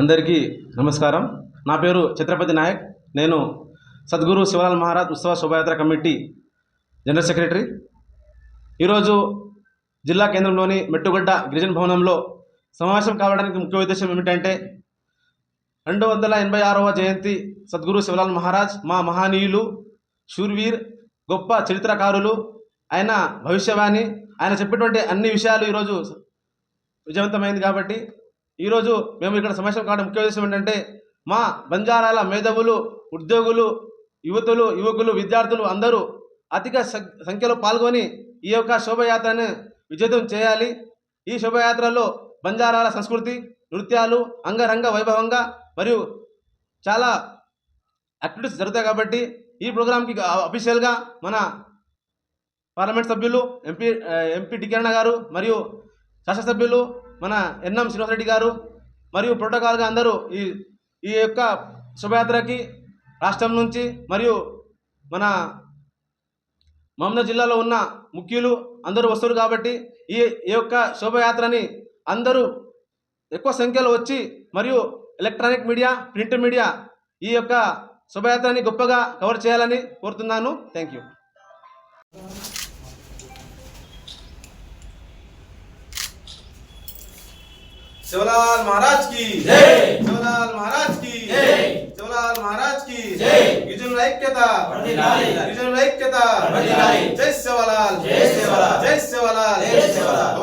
అందరికీ నమస్కారం. నా పేరు ఛత్రపతి నాయక్. నేను సద్గురు శివలాల్ మహారాజ్ ఉత్సవ శోభాయాత్ర కమిటీ జనరల్ సెక్రటరీ. ఈరోజు జిల్లా కేంద్రంలోని మెట్టుగడ్డ గిరిజన భవనంలో సమావేశం కావడానికి ముఖ్య ఉద్దేశం ఏమిటంటే రెండు వందల ఎనభై ఆరవ జయంతి సద్గురు శివలాల్ మహారాజ్ మా మహనీయులు షూర్వీర్ గొప్ప చరిత్రకారులు ఆయన భవిష్యవాణి ఆయన చెప్పినటువంటి అన్ని విషయాలు ఈరోజు విజయవంతమైంది కాబట్టి ఈరోజు మేము ఇక్కడ సమావేశం కావడం ముఖ్య ఉద్దేశం ఏంటంటే మా బంజారాల మేధావులు ఉద్యోగులు యువతులు యువకులు విద్యార్థులు అందరూ అధిక సంఖ్యలో పాల్గొని ఈ యొక్క శోభయాత్రను విజేతం చేయాలి. ఈ శోభయాత్రలో బంజారాల సంస్కృతి నృత్యాలు అంగరంగ వైభవంగా మరియు చాలా యాక్టివిటీస్ జరుగుతాయి కాబట్టి ఈ ప్రోగ్రాంకి అఫీషియల్గా మన పార్లమెంట్ సభ్యులు ఎంపీ ఎంపీ డి గారు మరియు శాసనసభ్యులు మన ఎన్ఎం శ్రీనివాసరెడ్డి గారు మరియు ప్రోటోకాల్గా అందరూ ఈ ఈ యొక్క శోభయాత్రకి రాష్ట్రం నుంచి మరియు మన మహమ్మద్ జిల్లాలో ఉన్న ముఖ్యులు అందరూ వస్తారు కాబట్టి ఈ ఈ యొక్క శోభయాత్రని అందరూ ఎక్కువ సంఖ్యలో వచ్చి మరియు ఎలక్ట్రానిక్ మీడియా ప్రింట్ మీడియా ఈ యొక్క శోభయాత్రని గొప్పగా కవర్ చేయాలని కోరుతున్నాను. థ్యాంక్ యూ शिवलाल महाराज की। जय। शिवलाल महाराज की। जय। शिवलाल महाराज की। जय। गिरिजन ऐक्यता। गिरिजन ऐक्यता। जय शिवलाल जय शिवलाल जय शिवलाल